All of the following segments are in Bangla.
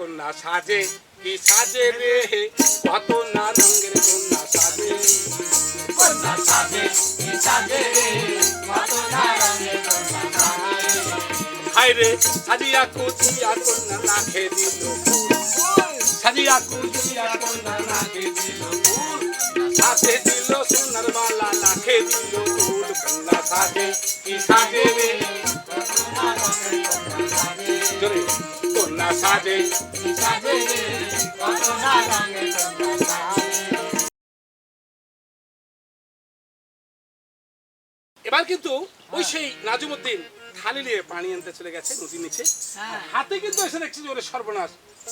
কন্যা সাজে কি সাজে রে? কত না রঙের কন্যা সাজে। কন্যা সাজে কি সাজে রে? কত না রঙে কন্যা সাজে। হায় রে সাজিয়া কুচিয়া কন্যা লাখে দিল সাজিয়া কুচিয়া কন্যা লাখে দিল সাথে দিল সোনার মালা লাখে দিল ফুল। কন্যা সাজে কি সাজে রে? জোরে কন্যা সাজে। কি সাজে? রে কত না রঙে সাজে। এবার কিন্তু ওই সেই নাজুমুদ্দিন থালি নিয়ে পানি আনতে চলে গেছে নদীর নিচে। হাতে কিন্তু এসে দেখছি ওরে সর্বনাশ।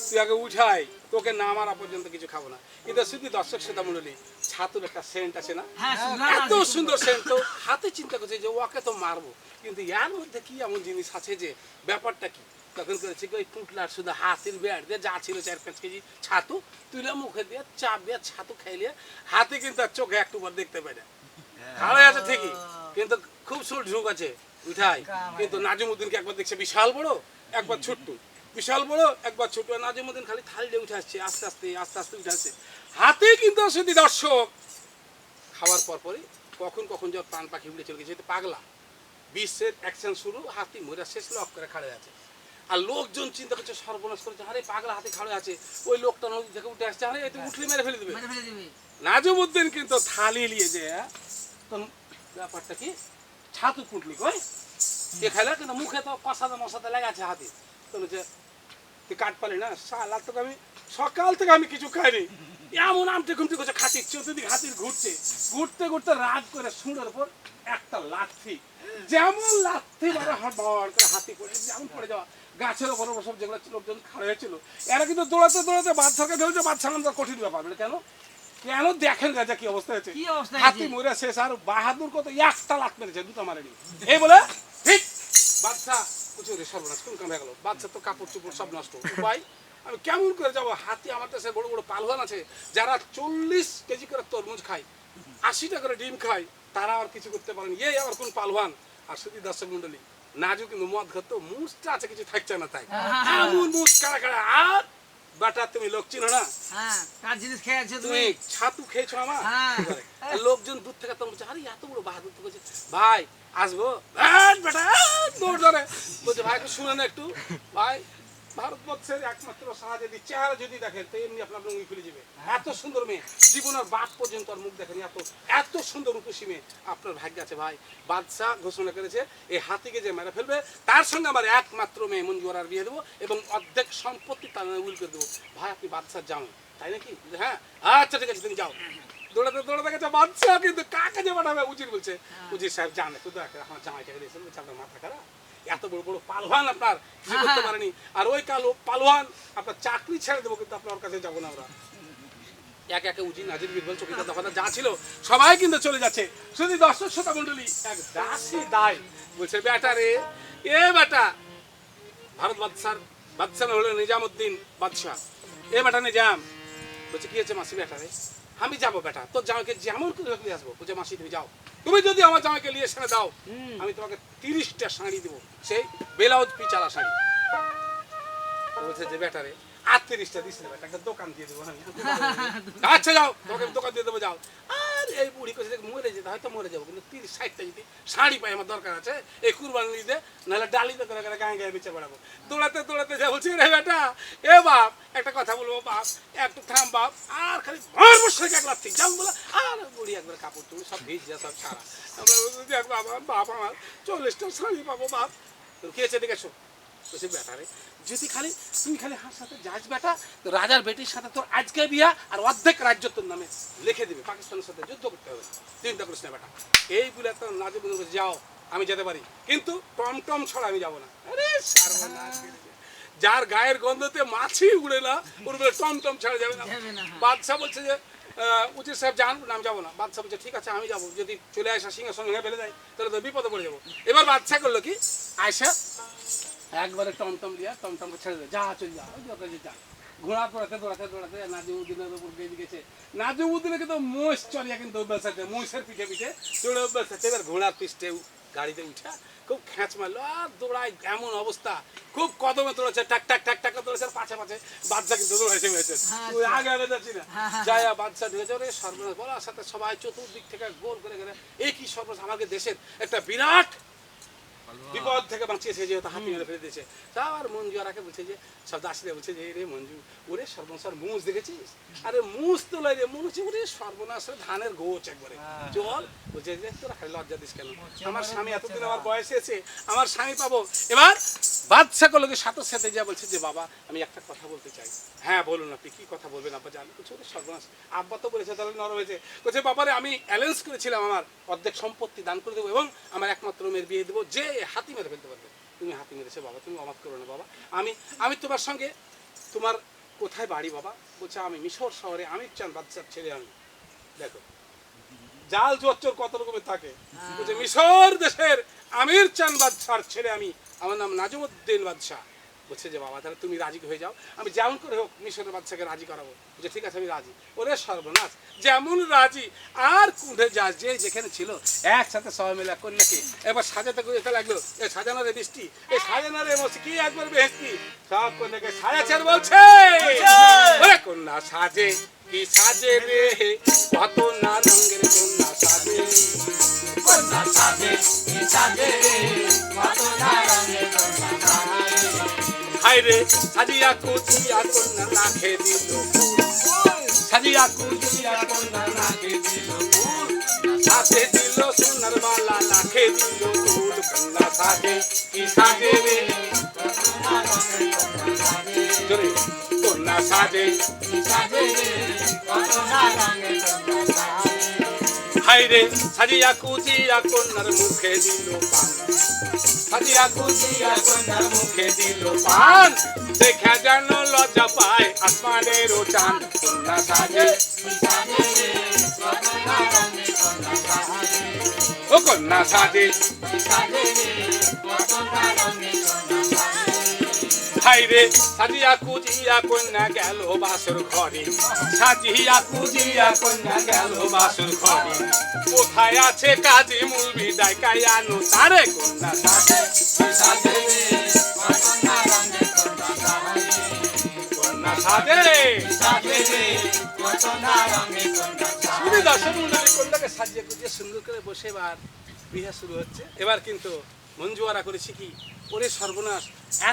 তুই আগে উঠাই তোকে না মারা পর্যন্ত কিছু খাব না। কিন্তু শুধু দর্শক শ্রোতা মন্ডলী ছাতুর একটা সেন্ট আছে না? হ্যাঁ, এত সুন্দর সেন্ট তো। হাতে চিন্তা করছে যে ওকে তো মারবো। কিন্তু এর মধ্যে কি এমন জিনিস আছে যে ব্যাপারটা কি? তখন করেছে ওই পুটলার শুধু হাতের বেড় দিয়ে যা ছিল চার পাঁচ কেজি ছাতু তুলে মুখে দিয়ে চাপ দিয়ে ছাতু খাইলে হাতে কিন্তু আর চোখে একটু বার দেখতে পাই না। ভালোই আছে ঠিকই কিন্তু খুব সুর ঝুঁক আছে উঠাই কিন্তু নাজিমুদ্দিনকে একবার দেখছে বিশাল বড় একবার ছোট্ট। বিশাল বড় একবার ছোট নাজিমুদ্দিন খালি থালি দিয়ে উঠে আসছে আস্তে আস্তে আস্তে আস্তে উঠে আসছে। হাতে কিন্তু শুধু দর্শক। খাওয়ার পর পরই কখন কখন যখন প্রাণ পাখি উড়ে চলে গেছে পাগলা। বিশ্বের অ্যাকশন শুরু হাতি মরা শেষ লক করে খাড়ে আছে। আর লোকজন চিন্তা করছে সর্বনাশ করেছে। আরে পাগলা হাতে খাড়ে আছে। ওই লোকটা নদী থেকে উঠে আসছে। আরে এতে উঠলে মেরে ফেলে দেবে। নাজমুদ্দিন কিন্তু থালি নিয়ে যে তো ব্যাপারটা কি? ছাতু কুটলি কই? কে খাইলা কিন্তু মুখে তো কষাতে মশাতে লেগেছে হাতে। তো যে তুই কাট পালি না? সালা তোকে আমি সকাল থেকে আমি কিছু খাইনি। এমন করছে খাতির চতুর্দিক হাতির ঘুরছে। ঘুরতে ঘুরতে রাত করে উপর একটা লাথি। যেমন লাথি মানে হড়বড় করে হাতি পড়ে যেমন পড়ে যাওয়া। গাছের ওপর সব যেগুলো লোকজন খাড়া হয়েছিল। এরা কিন্তু দৌড়াতে দৌড়াতে বাচ্চাকে ধরেছে বাচ্চা নাম কঠিন ব্যাপার। কেন? কেন দেখেন রাজা কি অবস্থা হয়েছে? হাতি মরে শেষ আর বাহাদুর কত? একটা লাত মেরেছে দুটো মারেনি। এই বলে ঠিক বাচ্চা কুচু রে সর্বনাশ কোন কামে গেল। বাচ্চা তো কাপড় চোপড় সব নষ্ট। উপায়? আমি কেমন করে যাব? হাতি আমার কাছে বড় বড় পালওয়ান আছে। যারা চল্লিশ কেজি করে তরমুজ খায় আশিটা করে ডিম খায় তারা আর কিছু করতে পারেনি। এই আবার কোন পালওয়ান আর শুধু দর্শক মন্ডলী নাজু কিন্তু মদ খাতো মুসটা আছে কিছু থাকছে না তাই। এমন মুস কাড়া কাড়া আর বাটা তুমি লোক চিনো না? হ্যাঁ কার জিনিস খেয়েছো তুমি? ছাতু খেয়েছো আমার? হ্যাঁ। লোকজন দূর থেকে তো বলছে আরে এত বড় বাহাদুর তো বলছে। ভাই আসব। ব্যাট বেটা দৌড় ধরে। বলছে ভাই একটু শুনে না একটু। ভাই ভারতবর্ষের একমাত্র সাহা চেহারা যদি দেখেন তো এমনি আপনার লুঙ্গি খুলে যাবে। এত সুন্দর মেয়ে। জীবনের বাদ পর্যন্ত আর মুখ দেখেনি। এত এত সুন্দর রূপসী মেয়ে। আপনার ভাগ্য আছে ভাই। বাদশাহ ঘোষণা করেছে এই হাতিকে যে মেরে ফেলবে তার সঙ্গে আমার একমাত্র মেয়ে মঞ্জুরার বিয়ে দেবো এবং অর্ধেক সম্পত্তি তার উইল করে দেবো। ভাই আপনি বাদশাহ যাও তাই নাকি? হ্যাঁ? আচ্ছা ঠিক আছে তুমি যাও। দৌড়াতে দৌড়াতে গেছে বাদশাহ কিন্তু কাকে যে পাঠাবে? উজির বলছে উজির সাহেব জানে। তো দেখে আমার জামাইটাকে দিয়েছেন বলছে আপনার মাথা খারাপ? এত বড় বড় পালওয়ান আপনার করতে পারেনি। আর ওই কালো পালওয়ান আপনার চাকরি ছেড়ে দেবো কিন্তু আপনার কাছে যাব না আমরা। এক একে উজি নাজির বীরবল চকিটা দফাটা যা ছিল সবাই কিন্তু চলে যাচ্ছে। শুধু দর্শক শ্রোতা মন্ডলী এক দাসী দায়। বলছে বেটা রে এ বেটা ভারত বাদশার বাদশাহ হলো নিজামুদ্দিন বাদশাহ। এ বেটা নিজাম। বলছে কি হচ্ছে মাসি বেটা রে? আমি যাব বেটা তোর জামাইকে যেমন করে আসব। বলছে মাসি তুমি যাও। তুমি যদি আমার জামাইকে নিয়ে এসে দাও আমি তোমাকে তিরিশটা শাড়ি দেবো। সেই ব্লাউজ পিচালা শাড়ি। বলছে যে বেটা রে আর তিরিশটা দিস না একটা দোকান দিয়ে দেবো আমি আচ্ছা যাও আমি দোকান দিয়ে দেবো, যাও। আর এই বুড়ি কষে মরে যেতে, হয়তো মরে যাব, কিন্তু তিরিশ, ষাটটা যদি শাড়ি পাই আমার দরকার আছে, এই কুরবানি দিতে, নাহলে ডালিতে করে করে গায়ে গায়ে বেঁচে বেড়াবো। দৌড়াতে দৌড়াতে যা বলছি রে বেটা, এ বাপ, একটা কথা বলব, বাপ একটু থাম, বাপ, আর খালি ভর বসে এক লাথি যাও বলে, আর বুড়ি একবার কাপড় তুমি সব ভিজে, সব ছাড়া। বাপ, আমার চল্লিশটা শাড়ি পাবো, বাপ। তোর আছে দেখেছ বলছে বেটা রে। যদি খালি তুই খালি হার সাথে যাস বেটা রাজার বেটির সাথে তোর আজকে বিয়া আর অর্ধেক রাজ্য তোর নামে লিখে দিবে পাকিস্তানের সাথে যুদ্ধ করতে হবে। চিন্তা করিস না বেটা এই বলে তো নাজে যাও আমি যেতে পারি। কিন্তু টমটম ছাড়া আমি যাব না। আরে সর্বনাশ যার গায়ের গন্ধতে মাছি উড়ে না ওর বলে টমটম ছাড়া যাবে না। হ্যাঁ। বাদশাহ বলছে যে উজির সাহেব যান আমি যাব না। বাদশাহ বলছে ঠিক আছে আমি যাব। যদি চলে আসা সিংহাসন ভেঙে ফেলে যায় তাহলে তো বিপদে পড়ে যাব। এবার বাদশাহ করল কি? আয়সা একবারে টমটম দিয়া টমটমকে ছেড়ে দেয় যা চল যা ওই দরকার যা ঘোড়া দৌড়াতে দৌড়াতে দৌড়াতে নাজিমুদ্দিনের উপর গিয়ে গেছে। নাজিমুদ্দিনে কিন্তু মোষ চড়িয়া কিন্তু অভ্যাস আছে মোষের পিঠে পিঠে চড়ে অভ্যাস আছে। এবার ঘোড়ার পিঠে গাড়িতে উঠা খুব খ্যাঁচ মারলো আর দৌড়ায় এমন অবস্থা খুব কদমে দৌড়াচ্ছে টাক টাক টাক টাক দৌড়াচ্ছে আর পাছে পাছে বাচ্চা কিন্তু দৌড়াইছে মেয়েছে হ্যাঁ, ওই আচ্ছা। আগে আগে যাচ্ছি না। যাই বাচ্চা ঢুকেছে ওরে সর্বনাশ বলার সাথে সবাই চতুর্দিক থেকে গোল করে গেলে এই কি সর্বনাশ আমাকে দেশের একটা বিরাট বিপদ থেকে বাঁচিয়েছে যেহেতু হাতি মেরে ফেলে দিয়েছে। তার মঞ্জু আরাকে বলছে যে সব দাসীরা বলছে যে রে মঞ্জু ওরে সর্বনাশ আর মুজ দেখেছিস? আরে মুজ তো লাই রে মনে ওরে সর্বনাশ ধানের গোছ একবারে। হ্যাঁ। চল বলছে যে তোরা খালি লজ্জা দিস কেন? আমার স্বামী এতদিন আমার বয়স এসে আমার স্বামী পাবো। এবার বাদশাহ লোকে সাথে সাথে যা বলছে যে বাবা আমি একটা কথা বলতে চাই। হ্যাঁ বলুন আপনি কি কথা বলবেন আব্বা জানি? বলছে ওরে সর্বনাশ আব্বা তো বলেছে তাহলে নরম হয়েছে। বলছে বাবারে আমি অ্যালেন্স করেছিলাম আমার অর্ধেক সম্পত্তি দান করে দেবো এবং আমার একমাত্র মেয়ের বিয়ে দেবো যে হাতি মেরে ফেলতে পারবে। তুমি হাতি মেরেছে বাবা তুমি অমাত করো না বাবা। আমি আমি তোমার সঙ্গে তোমার কোথায় বাড়ি বাবা? বলছে আমি মিশর শহরে আমি চান বাচ্চার ছেলে আমি। দেখো জাল চচ্চর কত রকমের থাকে। বলছে মিশর দেশের আমির চান বাদশার ছেলে আমি। আমার নাম নাজমুদ্দিন বাদশাহ। বলছে যে বাবা তাহলে তুমি রাজি হয়ে যাও। আমি যেমন করে হোক মিশরের বাচ্চাকে রাজি করাবো। যে ঠিক আছে আমি রাজি। ওরে সর্বনাশ। যেমন রাজি আর কুঁড়ে যা যে যেখানে ছিল একসাথে সবাই মিলে কন্যাকে এবার সাজাতে যেতে লাগল এ সাজানো রে বৃষ্টি এ সাজানো রে বসে কি একবার বেহেস্তি সব কন্যাকে সাজাচ্ছেন বলছে! ওরে কন্যা সাজে কি সাজে রে? কত না রঙের কন্যা সাজে। কন্যা সাজে কি সাজে রে? কত না হায় রে সাজিয়া কুচিয়া কন্যা নাখে দিল সাজিয়া কুচিয়া কন্যা নাখে দিল সাথে দিল সোনার মালা নাখে দিল ফুল। কন্যা সাজে কি সাজে রে? কন্যা সাজে, কি সাজে রে? রঙে কন্যা সাজে হায় রে সাজিয়া কুচিয়া কন্যার মুখে দিল পান। সাজিয়া কুচিয়া কন্যার মুখে দিল পান। দেখা যেন লজ্জা পায় আসমানের ও চান কন্যা সাজে, ও কন্যা সাজে সাজে। হাই রে সাজিয়া কুজিয়া কন্যা গেল বাসর ঘরে। সাজিয়া কুজিয়া কন্যা গেল বাসর ঘরে। কোথায় আছে কাজী মূল বিদায়? কায়ানো তারে কন্যা না রঙে কন্যা কন্যাকে সাজিয়ে কুজিয়ে সুন্দর করে বসে এবার বিয়ে শুরু হচ্ছে। এবার কিন্তু মঞ্জুয়ারা করেছি কি? ওরে সর্বনাশ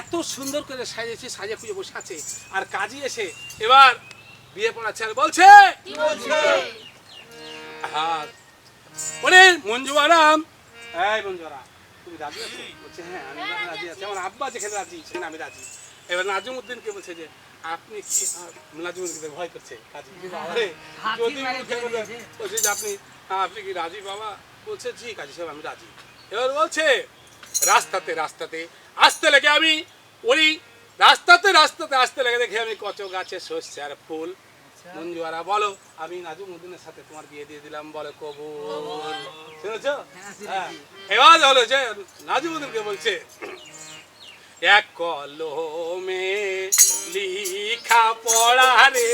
এত সুন্দর করে সাজিয়েছে সাজিয়ে খুঁজে বসে আছে। আর কাজী এসে এবার বিয়ে পড়াচ্ছে আর বলছে হ্যাঁ ওরে মঞ্জুয়ারাম এই মঞ্জুয়ারা তুমি রাজি আছো? বলছে হ্যাঁ আমি রাজি আছি। আমার আব্বা যেখানে রাজি সেখানে আমি রাজি। এবার নাজমুদ্দিনকে বলছে যে আপনি কি নাজমুদ্দিনকে ভয় করছে কাজী? আরে, বলে, দিয়েছে। বলছে যে আপনি হ্যাঁ, আপনি কি রাজি বাবা? বলছে জি কাজী সাহেব আমি রাজি। এবার বলছে রাস্তাতে রাস্তাতে। আসতে লেগে আমি ওই রাস্তাতে রাস্তাতে আসতে লেগে দেখে আমি কচ গাছে শস্য আর ফুল মঞ্জুয়ারা বলো আমি নাজুমুদ্দিনের সাথে তোমার বিয়ে দিয়ে দিলাম বলে কবুল। শুনেছ? হ্যাঁ, হ্যাঁ। এবার হলো যে নাজুমুদ্দিনকে বলছে এক কলমে লিখা পড়া রে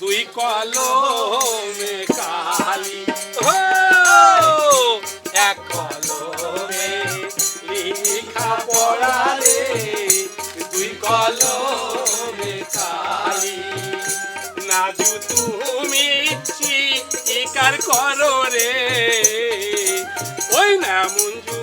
দুই কলমে কালি। ও এক কলমে পড়ালে তুই কলমে খালি নাজু তুমি স্বীকার করো রে। ওই না মঞ্জু